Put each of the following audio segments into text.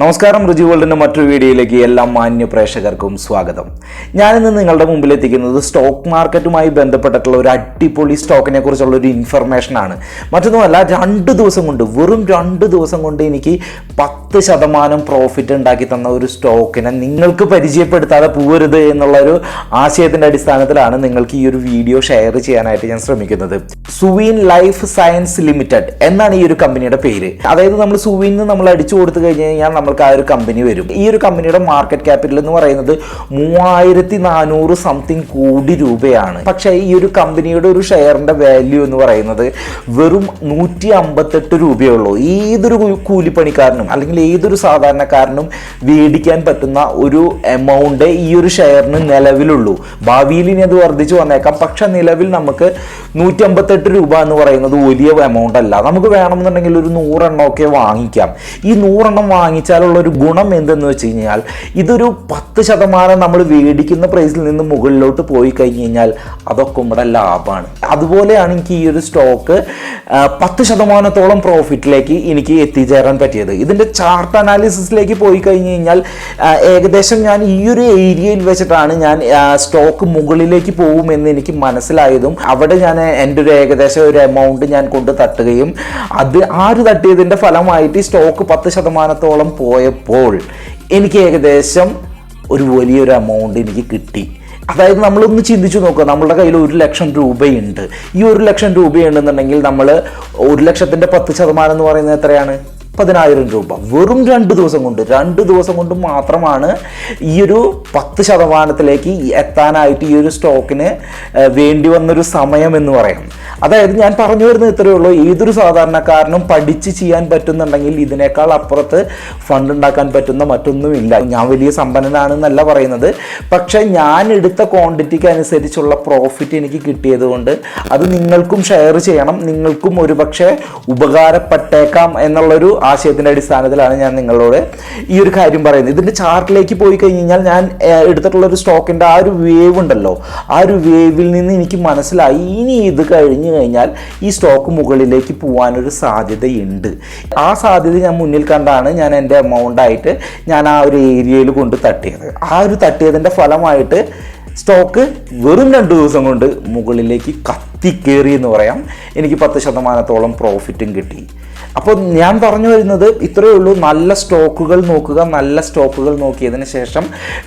നമസ്കാരം രുചി വേൾഡിന്റെ മറ്റൊരു വീഡിയോയിലേക്ക് എല്ലാ മാന്യ പ്രേക്ഷകർക്കും സ്വാഗതം. ഞാനിന്ന് നിങ്ങളുടെ മുമ്പിൽ എത്തിക്കുന്നത് സ്റ്റോക്ക് മാർക്കറ്റുമായി ബന്ധപ്പെട്ടിട്ടുള്ള ഒരു അടിപൊളി സ്റ്റോക്കിനെ കുറിച്ചുള്ള ഒരു ഇൻഫർമേഷൻ ആണ്. മറ്റൊന്നുമല്ല രണ്ട് ദിവസം കൊണ്ട് വെറും രണ്ട് ദിവസം കൊണ്ട് എനിക്ക് പത്ത് ശതമാനം പ്രോഫിറ്റ് ഉണ്ടാക്കി തന്ന ഒരു സ്റ്റോക്കിനെ നിങ്ങൾക്ക് പരിചയപ്പെടുത്താതെ പോകരുത് എന്നുള്ള ഒരു ആശയത്തിന്റെ അടിസ്ഥാനത്തിലാണ് നിങ്ങൾക്ക് ഈ ഒരു വീഡിയോ ഷെയർ ചെയ്യാനായിട്ട് ഞാൻ ശ്രമിക്കുന്നത്. സുവീൻ ലൈഫ് സയൻസ് ലിമിറ്റഡ് എന്നാണ് ഈ ഒരു കമ്പനിയുടെ പേര്. അതായത് നമ്മൾ സുവീൻ നമ്മൾ അടിച്ചു കൊടുത്തു കഴിഞ്ഞ് കഴിഞ്ഞാൽ നമ്മൾക്ക് ആ ഒരു കമ്പനി വരും. ഈ ഒരു കമ്പനിയുടെ മാർക്കറ്റ് ക്യാപിറ്റൽ എന്ന് പറയുന്നത് മൂവായിരത്തി നാനൂറ് സംതിങ് കോടി രൂപയാണ്. പക്ഷേ ഈ ഒരു കമ്പനിയുടെ ഒരു ഷെയറിന്റെ വാല്യൂ എന്ന് പറയുന്നത് വെറും നൂറ്റി അമ്പത്തെട്ട് രൂപയുള്ളൂ ഏതൊരു കൂലിപ്പണിക്കാരനും അല്ലെങ്കിൽ ഏതൊരു സാധാരണക്കാരനും മേടിക്കാൻ പറ്റുന്ന ഒരു എമൗണ്ട് ഈ ഒരു ഷെയറിന് നിലവിലുള്ളൂ. ഭാവിയിൽ ഇനി അത് വർദ്ധിച്ചു വന്നേക്കാം. പക്ഷെ നിലവിൽ നമുക്ക് നൂറ്റി അമ്പത്തെട്ട് രൂപ എന്ന് പറയുന്നത് വലിയ എമൗണ്ട് അല്ല. നമുക്ക് വേണമെന്നുണ്ടെങ്കിൽ ഒരു നൂറെണ്ണമൊക്കെ വാങ്ങിക്കാം. ഈ നൂറെണ്ണം വാങ്ങിച്ചാലുള്ള ഒരു ഗുണം എന്തെന്ന് വെച്ച് കഴിഞ്ഞാൽ ഇതൊരു പത്ത് ശതമാനം നമ്മൾ മേടിക്കുന്ന പ്രൈസിൽ നിന്ന് മുകളിലോട്ട് പോയി കഴിഞ്ഞ് കഴിഞ്ഞാൽ അതൊക്കെ നമ്മുടെ ലാഭമാണ്. അതുപോലെയാണ് എനിക്ക് ഈ ഒരു സ്റ്റോക്ക് പത്ത് ശതമാനത്തോളം പ്രോഫിറ്റിലേക്ക് എനിക്ക് എത്തിച്ചേരാൻ പറ്റിയത്. ഇതിന്റെ ചാർട്ട് അനാലിസിസിലേക്ക് പോയി കഴിഞ്ഞ് കഴിഞ്ഞാൽ ഏകദേശം ഞാൻ ഈ ഒരു ഏരിയയിൽ വെച്ചിട്ടാണ് ഞാൻ സ്റ്റോക്ക് മുകളിലേക്ക് പോകുമെന്ന് എനിക്ക് മനസ്സിലായതും അവിടെ ഞാൻ എന്റെ ഒരു ഏകദേശം ഒരു എമൗണ്ട് ഞാൻ കൊണ്ട് തട്ടുകയും അത് ആ ഒരു തട്ടിയതിന്റെ ഫലമായിട്ട് സ്റ്റോക്ക് പത്ത് ശതമാനത്തോളം പോയപ്പോൾ എനിക്ക് ഏകദേശം ഒരു വലിയൊരു എമൗണ്ട് എനിക്ക് കിട്ടി. അതായത് നമ്മളൊന്ന് ചിന്തിച്ചു നോക്കുക. നമ്മളുടെ കയ്യിൽ ഒരു ലക്ഷം രൂപയുണ്ട്. ഈ ഒരു ലക്ഷം രൂപയുണ്ടെന്നുണ്ടെങ്കിൽ നമ്മൾ ഒരു ലക്ഷത്തിന്റെ പത്ത് ശതമാനം എന്ന് പറയുന്നത് എത്രയാണ്? പതിനായിരം രൂപ. വെറും രണ്ട് ദിവസം കൊണ്ട് രണ്ട് ദിവസം കൊണ്ട് മാത്രമാണ് ഈ ഒരു പത്ത് ശതമാനത്തിലേക്ക് എത്താനായിട്ട് ഈ ഒരു സ്റ്റോക്കിന് വേണ്ടി വന്നൊരു സമയം എന്ന് പറയാം. അതായത് ഞാൻ പറഞ്ഞു വരുന്നത് ഇത്രയേ ഉള്ളൂ. ഏതൊരു സാധാരണക്കാരനും പഠിച്ച് ചെയ്യാൻ പറ്റുന്നുണ്ടെങ്കിൽ ഇതിനേക്കാൾ അപ്പുറത്ത് ഫണ്ട് ഉണ്ടാക്കാൻ പറ്റുന്ന മറ്റൊന്നുമില്ല. ഞാൻ വലിയ സമ്പന്നനാണെന്നല്ല പറയുന്നത്. പക്ഷേ ഞാൻ എടുത്ത ക്വാണ്ടിറ്റിക്ക് അനുസരിച്ചുള്ള പ്രോഫിറ്റ് എനിക്ക് കിട്ടിയത് കൊണ്ട് അത് നിങ്ങൾക്കും ഷെയർ ചെയ്യണം. നിങ്ങൾക്കും ഒരുപക്ഷെ ഉപകാരപ്പെട്ടേക്കാം എന്നുള്ളൊരു ആശയത്തിന്റെ അടിസ്ഥാനത്തിലാണ് ഞാൻ നിങ്ങളോട് ഈ ഒരു കാര്യം പറയുന്നത്. ഇതിന്റെ ചാർട്ടിലേക്ക് പോയി കഴിഞ്ഞ് കഴിഞ്ഞാൽ ഞാൻ എടുത്തിട്ടുള്ള ഒരു സ്റ്റോക്കിന്റെ ആ ഒരു വേവ് ഉണ്ടല്ലോ. ആ ഒരു വേവിൽ നിന്ന് എനിക്ക് മനസ്സിലായി. ഇനി ഇത് കഴിഞ്ഞ് കഴിഞ്ഞാൽ ഈ സ്റ്റോക്ക് മുകളിലേക്ക് പോകാനൊരു സാധ്യതയുണ്ട്. ആ സാധ്യത ഞാൻ മുന്നിൽ കണ്ടാണ് ഞാൻ എന്റെ എമൗണ്ടായിട്ട് ഞാൻ ആ ഒരു ഏരിയയിൽ കൊണ്ട് തട്ടിയത്. ആ ഒരു തട്ടിയതിന്റെ ഫലമായിട്ട് സ്റ്റോക്ക് വെറും രണ്ട് ദിവസം കൊണ്ട് മുകളിലേക്ക് കത്തിക്കേറി എന്ന് പറയാം. എനിക്ക് പത്ത് ശതമാനത്തോളം പ്രോഫിറ്റും കിട്ടി. അപ്പോൾ ഞാൻ പറഞ്ഞു വരുന്നത് ഇത്രയേ ഉള്ളൂ. നല്ല സ്റ്റോക്കുകൾ നോക്കുക നല്ല സ്റ്റോക്കുകൾ നോക്കിയതിന് ശേഷം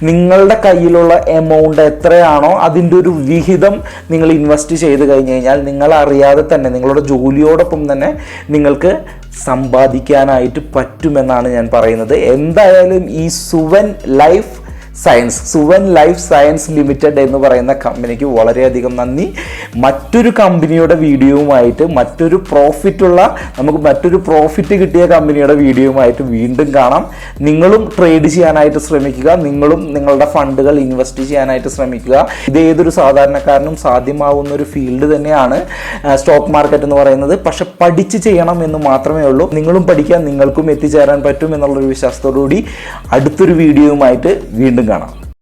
നിങ്ങളുടെ കയ്യിലുള്ള എമൗണ്ട് എത്രയാണോ അതിന്റെ ഒരു വിഹിതം നിങ്ങൾ ഇൻവെസ്റ്റ് ചെയ്ത് കഴിഞ്ഞ് കഴിഞ്ഞാൽ നിങ്ങൾ അറിയാതെ തന്നെ നിങ്ങളുടെ ജോലിയോടൊപ്പം തന്നെ നിങ്ങൾക്ക് സമ്പാദിക്കാനായിട്ട് പറ്റുമെന്നാണ് ഞാൻ പറയുന്നത്. എന്തായാലും ഈ Suven life science Suven life science limited എന്ന് പറയുന്ന കമ്പനിക്ക് വളരെയധികം നന്ദി. മറ്റൊരു കമ്പനിയുടെ വീഡിയോയുമായിട്ട് മറ്റൊരു പ്രോഫിറ്റുള്ള നമുക്ക് മറ്റൊരു പ്രോഫിറ്റ് കിട്ടിയ കമ്പനിയുടെ വീഡിയോയുമായിട്ട് വീണ്ടും കാണാം. നിങ്ങളും ട്രേഡ് ചെയ്യാനായിട്ട് ശ്രമിക്കുക. നിങ്ങളും നിങ്ങളുടെ ഫണ്ടുകൾ ഇൻവെസ്റ്റ് ചെയ്യാനായിട്ട് ശ്രമിക്കുക. ഇത് ഏതൊരു സാധാരണക്കാരനും സാധ്യമാവുന്ന ഒരു ഫീൽഡ് തന്നെയാണ് സ്റ്റോക്ക് മാർക്കറ്റ് എന്ന് പറയുന്നത്. പക്ഷെ പഠിച്ച് ചെയ്യണം എന്ന് മാത്രമേ ഉള്ളൂ. നിങ്ങളും പഠിക്കാൻ നിങ്ങൾക്കും എത്തിച്ചേരാൻ പറ്റും എന്നുള്ളൊരു വിശ്വാസത്തോടു കൂടി അടുത്തൊരു വീഡിയോയുമായിട്ട് വീണ്ടും കാണാം.